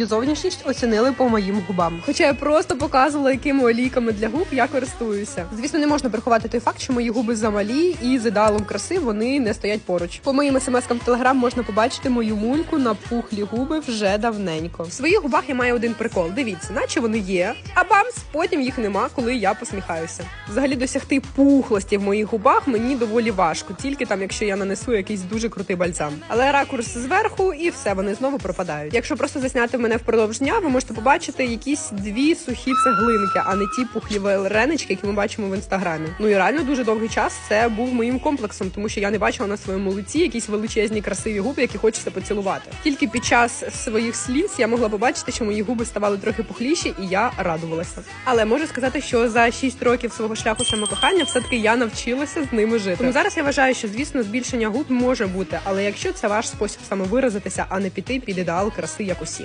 мою зовнішність оцінили по моїм губам. Хоча я просто показувала, якими олійками для губ я користуюся. Звісно, не можна приховати той факт, що мої губи замалі і з ідеалом краси вони не стоять поруч. По моїм смс-кам в телеграм можна побачити мою мульку на пухлі губи вже давненько. В своїх губах я маю один прикол. Дивіться, наче вони є, а бамс, потім їх нема, коли я посміхаюся. Взагалі досягти пухлості в моїх губах мені доволі важко, тільки там, якщо я нанесу якийсь дуже крутий бальзам. Але ракурс зверху і все, вони знову пропадають. Якщо просто засняти мене впродовж дня, ви можете побачити якісь дві сухі цеглинки, а не ті пухлі варенички, які ми бачимо в інстаграмі. Ну і реально дуже довгий час це був моїм комплексом, тому що я не бачила на своєму лиці якісь величезні красиві губи, які хочеться поцілувати. Тільки під час своїх сліз я могла побачити, що мої губи ставали трохи пухліші, і я радувалася. Але можу сказати, що за 6 років свого шляху самокохання все таки я навчилася з ними жити. Тому зараз я вважаю, що звісно збільшення губ може бути, але якщо це ваш спосіб самовиразитися, а не піти під ідеал краси, як усі.